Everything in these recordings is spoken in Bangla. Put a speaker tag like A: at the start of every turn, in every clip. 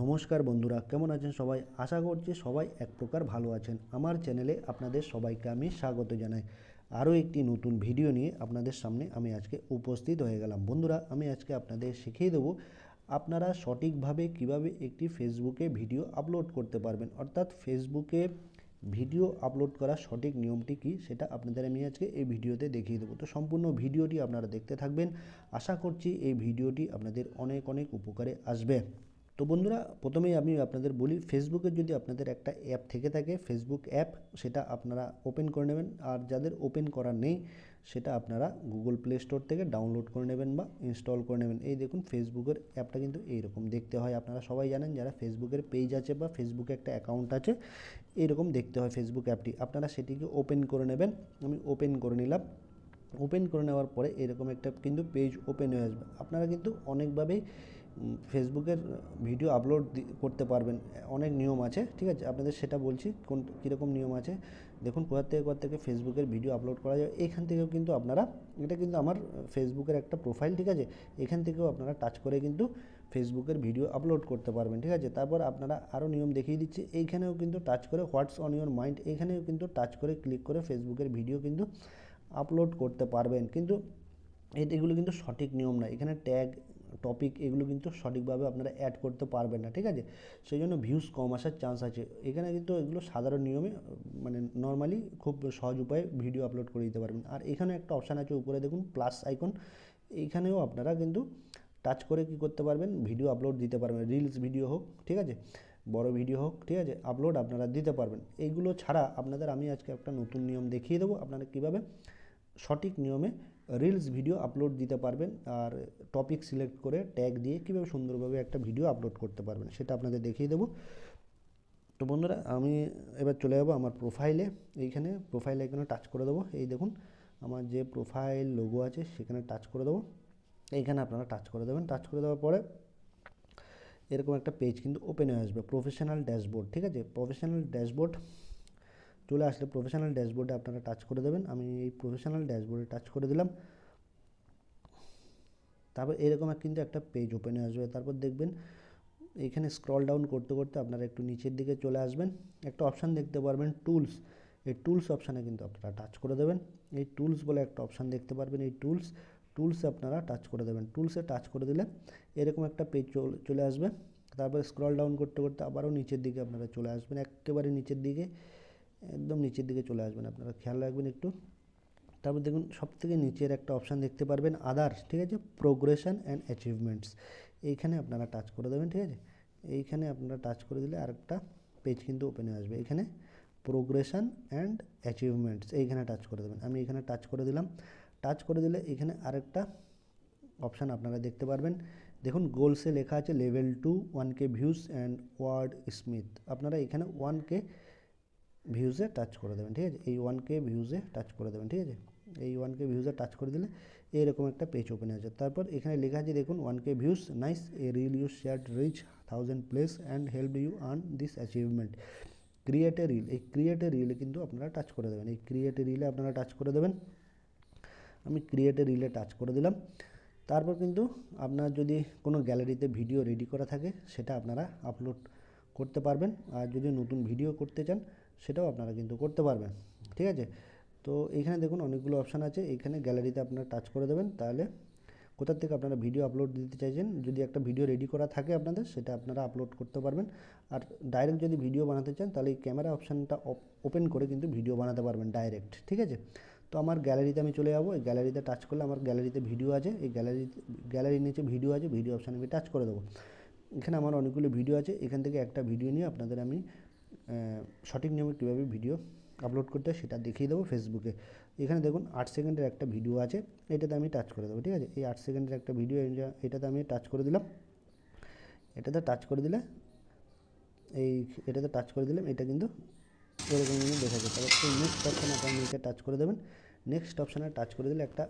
A: নমস্কার বন্ধুরা, কেমন আছেন সবাই? আশা করছি সবাই এক প্রকার ভালো আছেন। আমার চ্যানেলে আপনাদের সবাইকে আমি স্বাগত জানাই। আরও একটি নতুন ভিডিও নিয়ে আপনাদের সামনে আমি আজকে উপস্থিত হয়ে গেলাম। বন্ধুরা, আমি আজকে আপনাদের শিখিয়ে দেবো আপনারা সঠিকভাবে কীভাবে একটি ফেসবুকে ভিডিও আপলোড করতে পারবেন। অর্থাৎ ফেসবুকে ভিডিও আপলোড করার সঠিক নিয়মটি কী, সেটা আপনাদের আমি আজকে এই ভিডিওতে দেখিয়ে দেবো। তো সম্পূর্ণ ভিডিওটি আপনারা দেখতে থাকবেন। আশা করছি এই ভিডিওটি আপনাদের অনেক অনেক উপকারে আসবে। তো বন্ধুরা, প্রথমেই আমি আপনাদের বলি ফেসবুকের যদি আপনাদের একটা অ্যাপ থেকে থাকে ফেসবুক অ্যাপ সেটা আপনারা ওপেন করে নেবেন। আর যাদের ওপেন করা নেই, সেটা আপনারা গুগল প্লে স্টোর থেকে ডাউনলোড করে নেবেন বা ইনস্টল করে নেবেন। এই দেখুন ফেসবুকের অ্যাপটা কিন্তু এইরকম দেখতে হয়। আপনারা সবাই জানেন, যারা ফেসবুকের পেজ আছে বা ফেসবুকে একটা অ্যাকাউন্ট আছে, এইরকম দেখতে হয় ফেসবুক অ্যাপটি আপনারা সেটিকে ওপেন করে নেবেন। আমি ওপেন করে নিলাম। ওপেন করে নেওয়ার পরে এরকম একটা কিন্তু পেজ ওপেন হয়ে আসবে। আপনারা কিন্তু অনেকভাবেই ফেসবুকের ভিডিও আপলোড করতে পারবেন। অনেক নিয়ম আছে, ঠিক আছে? আপনাদের সেটা বলছি, কোন, কীরকম নিয়ম আছে? দেখুন, কোথা থেকে কোথা থেকে ফেসবুকের ভিডিও আপলোড করা যায়, এখান থেকেও কিন্তু আপনারা, এটা কিন্তু আমার ফেসবুকের একটা প্রোফাইল, ঠিক আছে? এখান থেকেও আপনারা টাচ করে কিন্তু ফেসবুকের ভিডিও আপলোড করতে পারবেন, ঠিক আছে? তারপর আপনারা আরও নিয়ম দেখিয়ে দিচ্ছি, এইখানেও কিন্তু টাচ করে হোয়াটস অন ইউর মাইন্ড এইখানেও কিন্তু টাচ করে ক্লিক করে ফেসবুকের ভিডিও কিন্তু আপলোড করতে পারবেন। কিন্তু এগুলো কিন্তু সঠিক নিয়ম না, এখানে ট্যাগ টপিক এগুলো কিন্তু সঠিকভাবে আপনারা অ্যাড করতে পারবেন না, ঠিক আছে? সেই জন্য ভিউজ কম আসার চান্স আছে। এখানে কিন্তু এগুলো সাধারণ নিয়মে মানে নর্মালি খুব সহজ উপায়ে ভিডিও আপলোড করে দিতে পারবেন। আর এখানে একটা অপশান আছে উপরে, দেখুন প্লাস আইকন এইখানেও আপনারা কিন্তু টাচ করে কি করতে পারবেন? ভিডিও আপলোড দিতে পারবেন। রিলস ভিডিও হোক, ঠিক আছে? বড় ভিডিও হোক, ঠিক আছে? আপলোড আপনারা দিতে পারবেন। এইগুলো ছাড়া আপনাদের আমি আজকে একটা নতুন নিয়ম দেখিয়ে দেবো। আপনারা কীভাবে সঠিক নিয়মে রিলস ভিডিও আপলোড দিতে পারবেন আর টপিক সিলেক্ট করে ট্যাগ দিয়ে কীভাবে সুন্দরভাবে একটা ভিডিও আপলোড করতে পারবেন সেটা আপনাদের দেখিয়ে দেবো। তো বন্ধুরা, আমি এবার চলে যাব আমার প্রোফাইলে এইখানে প্রোফাইলে এখানে টাচ করে দেবো। এই দেখুন, আমার যে প্রোফাইল লোগো আছে সেখানে টাচ করে দেবো। এইখানে আপনারা টাচ করে দেবেন। টাচ করে দেওয়ার পরে এরকম একটা পেজ কিন্তু ওপেন হয়ে আসবে। প্রফেশনাল ড্যাশবোর্ড ঠিক আছে? প্রফেশনাল ড্যাশবোর্ড চলে আসলে প্রফেশনাল ড্যাশবোর্ডে আপনারা টাচ করে দেবেন। আমি এই প্রফেশনাল ড্যাশবোর্ডে টাচ করে দিলাম। তারপর এরকম কিন্তু একটা পেজ ওপেন আসবে। তারপর দেখবেন এখানে স্ক্রল ডাউন করতে করতে আপনারা একটু নিচের দিকে চলে আসবেন। একটা অপশান দেখতে পারবেন টুলস এই টুলস অপশানে কিন্তু আপনারা টাচ করে দেবেন। এই টুলস বলে একটা অপশান দেখতে পারবেন। এই টুলস টুলসে আপনারা টাচ করে দেবেন। টুলসে টাচ করে দিলে এরকম একটা পেজ চলে আসবে। তারপরে স্ক্রল ডাউন করতে করতে আবারও নিচের দিকে আপনারা চলে আসবেন। একেবারে নিচের দিকে একদম নিচের দিকে চলে আসবেন আপনারা। খেয়াল রাখবেন একটু। তারপর দেখুন সব থেকে নিচের একটা অপশান দেখতে পারবেন আদার্স ঠিক আছে? প্রোগ্রেশন অ্যান্ড অ্যাচিভমেন্টস এইখানে আপনারা টাচ করে দেবেন, ঠিক আছে? এইখানে আপনারা টাচ করে দিলে আরেকটা পেজ কিন্তু ওপেন হয়ে আসবে। এখানে প্রোগ্রেশন অ্যান্ড অ্যাচিভমেন্টস এইখানে টাচ করে দেবেন। আমি এখানে টাচ করে দিলাম। টাচ করে দিলে এখানে আরেকটা অপশান আপনারা দেখতে পারবেন। দেখুন গোলসে লেখা আছে level two one K views and wordsmith আপনারা এখানে ওয়ান কে ভিউজে টাচ করে দেবেন, ঠিক আছে? এই ওয়ান কে ভিউজে টাচ করে দেবেন, ঠিক আছে? এই ওয়ান কে ভিউজে টাচ করে দিলে এরকম একটা পেজ ওপেন আছে তারপর এখানে লেখা আছে, দেখুন one K views nice a reel you share reach thousand plays and help you earn this achievement create a reel এই ক্রিয়েট এ রিলে কিন্তু আপনারা টাচ করে দেবেন। এই ক্রিয়েট এ রিলে আপনারা টাচ করে দেবেন। আমি ক্রিয়েট এ রিলে টাচ করে দিলাম। তারপর কিন্তু আপনার যদি কোনো গ্যালারিতে ভিডিও রেডি করা থাকে, সেটা আপনারা আপলোড করতে পারবেন। আর যদি নতুন ভিডিও করতে চান সেটাও আপনারা কিন্তু করতে পারবেন, ঠিক আছে? তো এইখানে দেখুন অনেকগুলো অপশান আছে এইখানে গ্যালারিতে আপনারা টাচ করে দেবেন, তাহলে কোথার থেকে আপনারা ভিডিও আপলোড দিতে চাইছেন, যদি একটা ভিডিও রেডি করা থাকে আপনাদের, সেটা আপনারা আপলোড করতে পারবেন। আর ডাইরেক্ট যদি ভিডিও বানাতে চান, তাহলে এই ক্যামেরা অপশানটা ওপেন করে কিন্তু ভিডিও বানাতে পারবেন ডাইরেক্ট ঠিক আছে? তো আমার গ্যালারিতে আমি চলে যাব, এই গ্যালারিতে টাচ করলে আমার গ্যালারিতে ভিডিও আছে, এই গ্যালারি গ্যালারির নিচে ভিডিও আছে ভিডিও অপশানে আমি টাচ করে দেবো। এখানে আমার অনেকগুলো ভিডিও আছে, এখান থেকে একটা ভিডিও নিয়ে আপনাদের আমি সঠিক নিয়মে কীভাবে ভিডিও আপলোড করতে হয় সেটা দেখিয়ে দেবো ফেসবুকে এখানে দেখুন আট সেকেন্ডের একটা ভিডিও আছে, এটাতে আমি টাচ করে দেবো, ঠিক আছে? এই আট সেকেন্ডের একটা ভিডিও এটাতে আমি টাচ করে দিলাম। এটাতে টাচ করে দিলে, এই এটাতে টাচ করে দিলাম, এটা কিন্তু এরকম কিন্তু দেখা যায় তারপর সেই নেক্সট অপশানে আপনার নিচে টাচ করে দেবেন। নেক্সট অপশানে টাচ করে দিলে একটা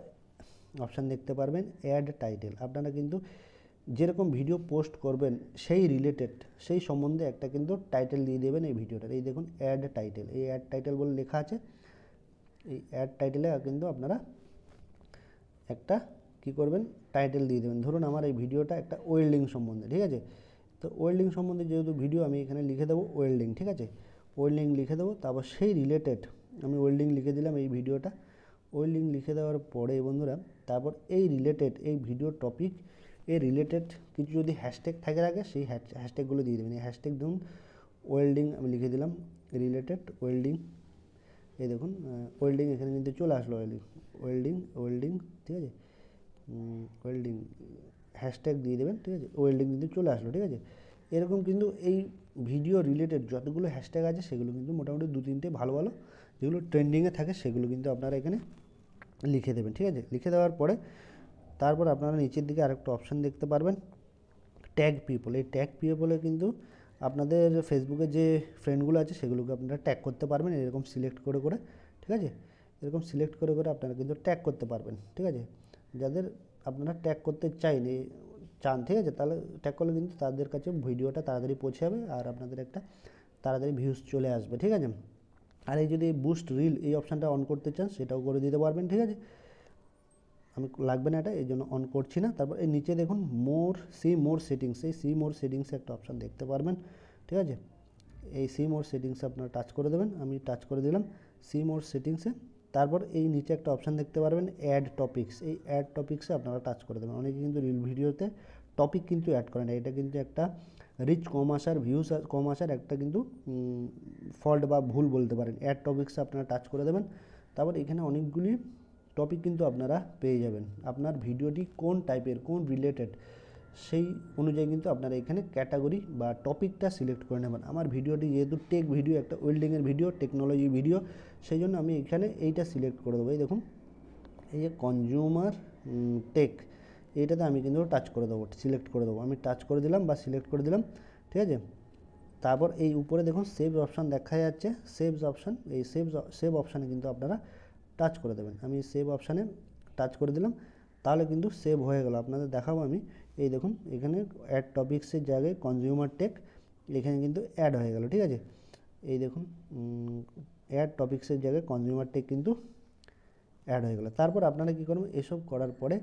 A: অপশান দেখতে পারবেন অ্যাড টাইটেল আপনারা কিন্তু যেরকম ভিডিও পোস্ট করবেন, সেই রিলেটেড সেই সম্বন্ধে একটা কিন্তু টাইটেল দিয়ে দেবেন এই ভিডিওটার এই দেখুন অ্যাড টাইটেল এই অ্যাড টাইটেল বলে লেখা আছে। এই অ্যাড টাইটেলে কিন্তু আপনারা একটা কি করবেন টাইটেল দিয়ে দেবেন। ধরুন আমার এই ভিডিওটা একটা ওয়েল্ডিং সম্বন্ধে, ঠিক আছে? তো ওয়েল্ডিং সম্বন্ধে যেহেতু ভিডিও আমি এখানে লিখে দেবো ওয়েল্ডিং ঠিক আছে? ওয়েল্ডিং লিখে দেবো, তারপর সেই রিলেটেড আমি ওয়েল্ডিং লিখে দিলাম এই ভিডিওটা ওয়েল্ডিং লিখে দেওয়ার পরে বন্ধুরা, তারপর এই রিলেটেড এই ভিডিও টপিক এর রিলেটেড কিছু যদি হ্যাশট্যাগ থাকে আগে, সেই হ্যাশট্যাগুলো দিয়ে দেবেন। এই হ্যাশট্যাগ ধরুন ওয়েল্ডিং আমি লিখে দিলাম রিলেটেড ওয়েল্ডিং এই দেখুন ওয়েল্ডিং এখানে কিন্তু চলে আসলো ওয়েল্ডিং ওয়েল্ডিং ওয়েল্ডিং ঠিক আছে? ওয়েল্ডিং হ্যাশট্যাগ দিয়ে দেবেন, ঠিক আছে? ওয়েল্ডিং কিন্তু চলে আসলো, ঠিক আছে? এরকম কিন্তু এই ভিডিও রিলেটেড যতগুলো হ্যাশট্যাগ আছে, সেগুলো কিন্তু মোটামুটি দু, তিনটে ভালো ভালো যেগুলো ট্রেন্ডিংয়ে থাকে, সেগুলো কিন্তু আপনারা এখানে লিখে দেবেন, ঠিক আছে? লিখে দেওয়ার পরে তারপর আপনারা নিচের দিকে আরেকটা অপশান দেখতে পারবেন ট্যাগ পিপল এই ট্যাগ পিপলে কিন্তু আপনাদের ফেসবুকে যে ফ্রেন্ডগুলো আছে সেগুলোকে আপনারা ট্যাগ করতে পারবেন, এরকম সিলেক্ট করে করে, ঠিক আছে? এরকম সিলেক্ট করে করে আপনারা কিন্তু ট্যাগ করতে পারবেন, ঠিক আছে? যাদের আপনারা ট্যাগ করতে চাইনি চান, ঠিক আছে? তাহলে ট্যাগ করলে কিন্তু তাদের কাছে ভিডিওটা তাড়াতাড়ি পৌঁছে যাবে আর আপনাদের একটা তাড়াতাড়ি ভিউজ চলে আসবে, ঠিক আছে? আর এই যদি বুস্ট রিল এই অপশানটা অন করতে চান, সেটাও করে দিতে পারবেন, ঠিক আছে? আমি লাগবে না এটা, এই জন্য অন করছি না। তারপর এই নিচে দেখুন মোর সি মোর সেটিংস এই সি মোর সেটিংসে একটা অপশান দেখতে পারবেন, ঠিক আছে? এই সি মোর সেটিংসে আপনারা টাচ করে দেবেন, আমি টাচ করে দিলাম সি মোর সেটিংসে তারপর এই নিচে একটা অপশান দেখতে পারবেন অ্যাড টপিক্স এই অ্যাড টপিক্সে আপনারা টাচ করে দেবেন। অনেকে কিন্তু রিল ভিডিওতে টপিক কিন্তু অ্যাড করেন এটা কিন্তু একটা রিচ কম আসার ভিউস কম আসার একটা কিন্তু ফল্ট বা ভুল বলতে পারেন। অ্যাড টপিক্সে আপনারা টাচ করে দেবেন। তারপর এখানে অনেকগুলি টপিক কিন্তু আপনারা পেয়ে যাবেন। আপনার ভিডিওটি কোন টাইপের কোন রিলেটেড সেই অনুযায়ী কিন্তু আপনারা এখানে ক্যাটাগরি বা টপিকটা সিলেক্ট করে নেবেন। আমার ভিডিওটি যেহেতু টেক ভিডিও একটা ওয়েল্ডিংয়ের ভিডিও টেকনোলজি ভিডিও সেই জন্য আমি এখানে এইটা সিলেক্ট করে দেবো। এই দেখুন, এই যে কনজিউমার টেক এইটাতে আমি কিন্তু টাচ করে দেবো সিলেক্ট করে দেবো। আমি টাচ করে দিলাম বা সিলেক্ট করে দিলাম, ঠিক আছে? তারপর এই উপরে দেখুন সেভ অপশান দেখা যাচ্ছে। সেভস অপশান এই সেভ সেভ অপশানে কিন্তু আপনারা টাচ করে দেবেন। আমি সেভ অপশানে টাচ করে দিলাম, তাহলে কিন্তু সেভ হয়ে গেল। আপনাদের দেখাবো আমি। এই দেখুন, এখানে অ্যাড টপিক্সের জায়গায় কনজিউমার টেক এখানে কিন্তু অ্যাড হয়ে গেল, ঠিক আছে? এই দেখুন অ্যাড টপিক্সের জায়গায় কনজিউমার টেক কিন্তু অ্যাড হয়ে গেল। তারপর আপনারা কী করবেন? এসব করার পরে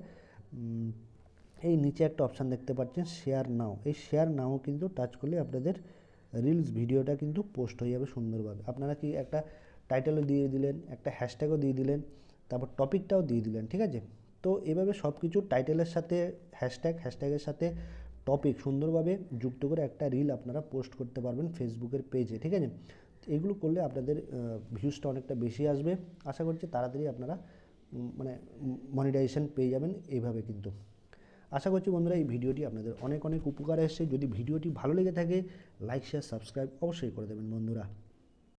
A: এই নিচে একটা অপশান দেখতে পাচ্ছেন শেয়ার নাও এই শেয়ার নাও কিন্তু টাচ করলে আপনাদের রিলস ভিডিওটা কিন্তু পোস্ট হয়ে যাবে সুন্দরভাবে। আপনারা কি একটা টাইটেলও দিয়ে দিলেন, একটা হ্যাশট্যাগও দিয়ে দিলেন, তারপর টপিকটাও দিয়ে দিলেন, ঠিক আছে? তো এভাবে সব কিছু টাইটেলের সাথে হ্যাশট্যাগ হ্যাশট্যাগের সাথে টপিক সুন্দরভাবে যুক্ত করে একটা রিল আপনারা পোস্ট করতে পারবেন ফেসবুকের পেজে ঠিক আছে? এগুলো করলে আপনাদের ভিউজটা অনেকটা বেশি আসবে। আশা করছি তাড়াতাড়ি আপনারা মানে মনিটাইজেশন পেয়ে যাবেন এইভাবে কিন্তু। আশা করছি বন্ধুরা এই ভিডিওটি আপনাদের অনেক অনেক উপকার এসছে। যদি ভিডিওটি ভালো লেগে থাকে লাইক শেয়ার সাবস্ক্রাইব অবশ্যই করে দেবেন বন্ধুরা।